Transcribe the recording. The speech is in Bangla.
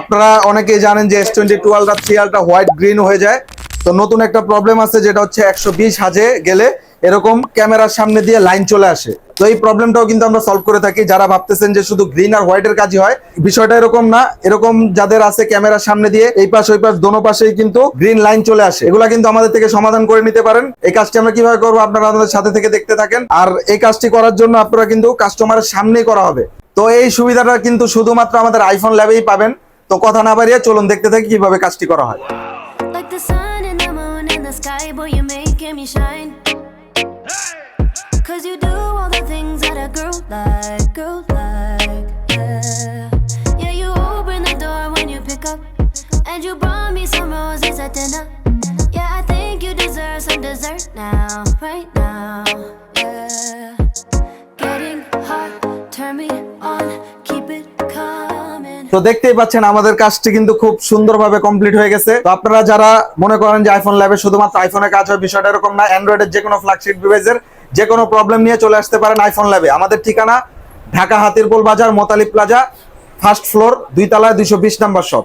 আপনারা অনেকেই জানেন যে এস টোয়েন্টি টুয়েলভটা থ্রি আলটা হোয়াইট গ্রিন হয়ে যায়। তো নতুন একটা প্রবলেম আছে যেটা হচ্ছে একশো বিশ হাজে গেলে এরকম ক্যামেরার সামনে দিয়ে লাইন চলে আসে। তো এই প্রবলেমটাও কিন্তু আমরা সলভ করে থাকি। যারা ভাবতেছেন যে শুধু গ্রিন আর হোয়াইটের কাজই হয়, বিষয়টা এরকম না। এরকম যাদের আছে ক্যামেরার সামনে দিয়ে, এই পাশ ওই পাশ, দোনো পাশেই কিন্তু গ্রিন লাইন চলে আসে। এগুলা কিন্তু আমাদের থেকে সমাধান করে নিতে পারেন। এই কাজটি আমরা কীভাবে করব আপনারা আমাদের সাথে থেকে দেখতে থাকেন। আর এই কাজটি করার জন্য আপনারা কিন্তু কাস্টমারের সামনেই করা হবে। তো এই সুবিধাটা কিন্তু শুধুমাত্র আমাদের আইফোন ল্যাবেই পাবেন। তো কথা না বাড়িয়ে চলুন দেখতে থাকি কিভাবে কাজটি করা হয় Like the sun and the moon in the sky, boy, you're making me shine. Cause you do all the things that a girl like, girl like, yeah. Yeah, you open the door when you pick up, and you brought me some roses at dinner. Yeah, I think you deserve some dessert now, right now, yeah. Getting hot, turn me তো দেখতেই পাচ্ছেন আমাদের কাজটি কিন্তু খুব সুন্দরভাবে কমপ্লিট হয়ে গেছে। তো আপনারা যারা মনে করেন যে আইফোন ল্যাবে শুধুমাত্র আইফোনের কাজ হয়, বিষয়টা এরকম না অ্যান্ড্রয়েডের যে কোনো ফ্ল্যাগশিপ ডিভাইসের যে কোনো প্রবলেম নিয়ে চলে আসতে পারেন আইফোন ল্যাবে আমাদের ঠিকানা ঢাকা হাতিরপুল বাজার, মোতালি প্লাজা ফার্স্ট ফ্লোর দুই তলায় দুইশো বিশ নাম্বার শপ